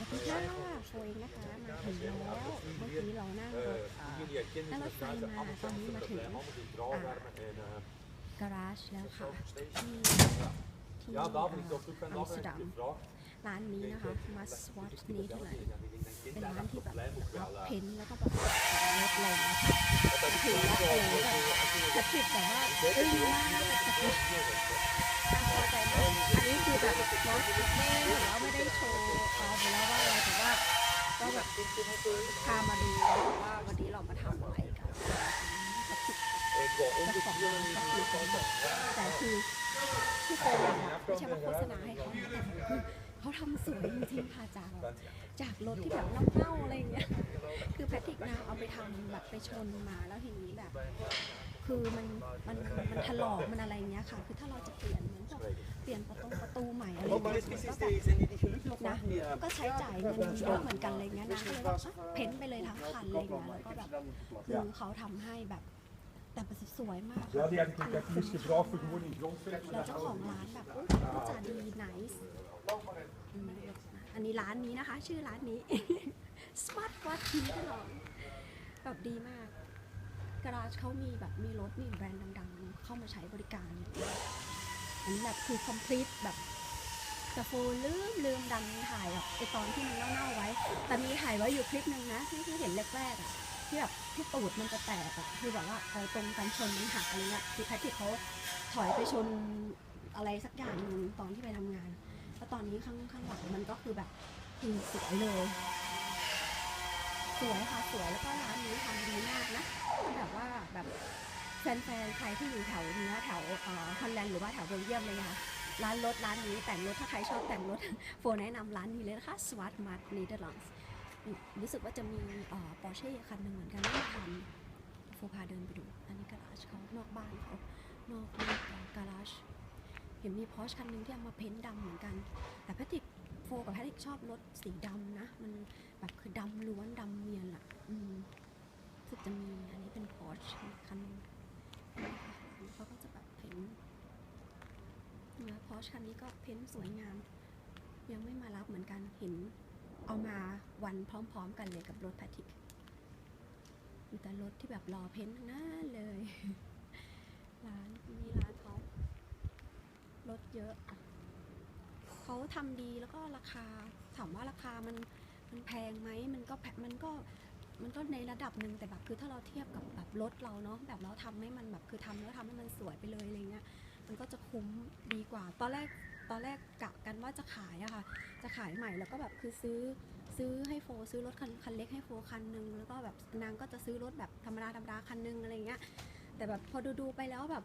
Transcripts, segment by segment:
สวัสดีค่ะโฟเองนะคะ มาถึงแล้ว เมื่อกี้เรานั่งรถนั่งรถไฟมาตอนนี้มาถึงกราจแล้วค่ะที่ที่อัมสเตอร์ดัมร้านนี้นะคะมาสวอตนี้เท่าไหร่เป็นร้านที่แบบรับเพ้นแล้วก็แบบลดลงนะคะถือว่าโอ้โหแบบกระติบแบบว่าอึ้งมากแบบกระติบน่าพอใจมากอันนี้คือแบบน้องไม่หมือว่าไม่ได้โชว์เขาไปแล้ว ก็แบบพามาดูว่าวันนี้เรามาทำอะไรกันกระติบ Ik wou เจ้าของร้านก็คือเขาแต่คือที่โฟนอะไม่ใช่ว่าโฆษณาให้เขาเขาทำสวยจริงๆค่ะจากจากรถที่แบบเน่าๆอะไรอย่างเงี้ยคือแพทริกนาเอาไปทำแบบไปชนมาแล้วทีนี้แบบ คือมันมันมันถลอกมันอะไรอย่างเงี้ยค่ะ คือถ้าเราจะเปลี่ยนเหมือนพวกเปลี่ยนประตูประตูใหม่อะไรอย่างเงี้ยก็แบบ zijn die ก็ใช้จ่ายเงินเยอะเหมือนกันอะไรเงี้ยนะก็เลยว่าอะเพ้นไปเลยทั้งคันอะไรเงี้ยแล้วก็แบบคือเขาทำให้แบบแต่มันสวยมาก Ja, die heb ik, ik heb die eens gevraagd voor gewoon in grondvet. แล้วเจ้าของร้านแบบอุ๊ยพูดจาดีไนส์อันนี้ร้านนี้นะคะ ชื่อร้านนี้ Smart Watch ทีตลอดแบบดีมาก กราจเขามีแบบมีรถมีแบรนด์ดังๆ เข้ามาใช้บริการ อันนี้แบบคือ complete แบบ แต่โฟลืมลืมดันถ่ายแบบไอตอนที่มันเน่าๆไว้ แต่มีถ่ายไว้อยู่คลิปหนึ่งนะที่ที่เห็นแรกๆอะที่แบบที่ตูดมันจะแตกอะคือแบบว่าเออตรงกันชนมันหักอะไรเงี้ยคือแพทริกเขาถอยไปชนอะไรสักอย่างหนึ่งตอนที่ไปทำงานแล้วตอนนี้ข้างข้างหลังมันก็คือแบบคือสวยเลย สวยค่ะสวยแล้วก็ร้านนี้ทำดีมากนะแบบว่าแบบแฟนๆใครที่อยู่แถวเนี้ยแถวเอ่อฮอลแลนด์หรือว่าแถวเบลเยียมเลยนะคะ ร้านรถร้านนี้แต่งรถถ้าใครชอบแต่งรถโฟแนะนำร้านนี้เลยนะคะ Smart Mart Netherlands รู้สึกว่าจะมีเอ่อปอร์เช่คันหนึ่งเหมือนกันที่ทำโฟพาเดินไปดู อันนี้การาจเขานอกบ้านเขานอกนอกการาจเห็นมีพอชคันหนึ่งที่เอามาเพ้นท์ดำเหมือนกัน แต่แพทริกโฟกับแพทริกชอบรถสีดำนะ มันแบบคือดำล้วนดำเนียนอะอืมสึกจะมีอันนี้เป็นพอชคันนี้ค่ะร้านเขาก็จะแบบเพ้น ท์นะพอชคันนี้ก็เพ้นสวยงาม ยังไม่มารับเหมือนกันเห็นเอามาวันพร้อมๆ กันเลยกับรถแพทิกมีแต่รถที่แบบรอเพ้นทั้งนั้นเลย ร้านมีร้านเขารถเยอะเขาทำดีแล้วก็ราคาถามว่าราคามันมันแพงไหมมันก็แพมันก็มันก็ในระดับหนึ่งแต่แบบคือถ้าเราเทียบกับแบบรถเราเนาะแบบเราทำให้มันแบบคือทำแล้วทำให้มันสวยไปเลยอะไรเงี้ย มันก็จะคุ้มดีกว่า ตอนแรกตอนแรกกะกันว่าจะขายอะค่ะ จะขายใหม่แล้วก็แบบคือซื้อซื้อให้โฟซื้อรถคันคันเล็กให้โฟคันหนึงแล้วก็แบบนางก็จะซื้อรถแบบธรรมดาธรรมดาคันหนึงอะไรเงี้ย แต่แบบพอดูดูไปแล้วแบบ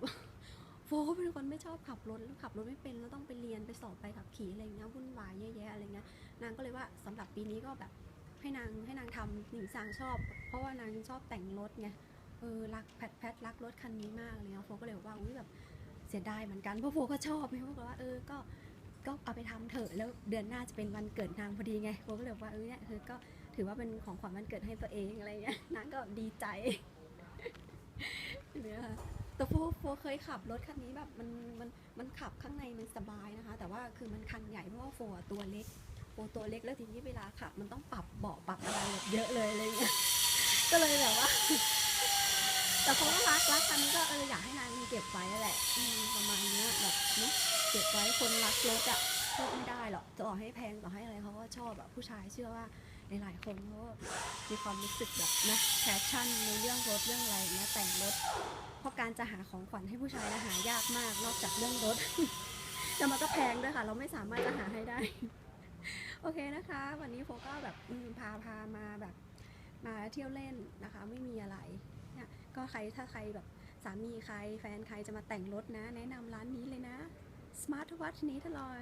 โฟเป็นคนไม่ชอบขับรถขับรถไม่เป็นแล้วต้องไปเรียนไปสอบไปขับขี่อะไรเงี้ยวุ่นวายเยอะแยะอะไรเงี้ยนางก็เลยว่าสำหรับปีนี้ก็แบบให้นางให้นางทำหนิงซางชอบ เพราะว่านางชอบแต่งรถไงเออรักแพทแพทรักรถคันนี้มากเลยโฟก็เลยบอกว่าอุ้ยแบบ เสียดายเหมือนกันเพราะโฟก็ชอบไงโฟก็ว่าเออก็ก็เอาไปทำเถอะแล้วเดือนหน้าจะเป็นวันเกิดนางพอดีไงโฟก็เลยว่าเออเนี่ยคือก็ถือว่าเป็นของขวัญวันเกิดให้ตัวเองอะไรเงี้ยนางก็ดีใจเนี่ยค่ะแต่โฟโฟเคยขับรถคันนี้แบบมันมันมันขับข้างในมันสบายนะคะ แต่ว่าคือมันคันใหญ่เพราะว่าโฟตัวเล็กโฟตัวเล็กแล้วทีนี้เวลาขับมันต้องปรับเบาะปรับอะไรแบบเยอะเลยอะไรเงี้ยก็เลยแบบว่า แต่เขาก็รักรักคันนี้ก็เอออยากให้นางมีเก็บไว้นั่นแหละอืมประมาณเนี้ยแบบเนาะเก็บไว้คนรักรถอะชอบไม่ได้หรอกต่อให้แพงต่อให้อะไรเขาก็ชอบแบบผู้ชายเชื่อว่าในหลายคนเขาก็มีความรู้สึกแบบนะแพชชั่นในเรื่องรถเรื่องอะไรนี้แต่งรถ เพราะการจะหาของขวัญให้ผู้ชายนะหายากมากนอกจากเรื่องรถแล้วมันก็แพงด้วยค่ะ เราไม่สามารถจะหาให้ได้ โอเคนะคะ วันนี้โฟก็แบบพาพามาแบบมาเที่ยวเล่นนะคะ ไม่มีอะไร ก็ใครถ้าใครแบบสามีใคร แฟนใครจะมาแต่งรถนะ แนะนำร้านนี้เลยนะ Smart Watch นี้ตลอด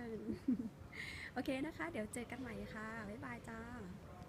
โอเคนะคะ เดี๋ยวเจอกันใหม่ค่ะ บ๊ายบายจ้า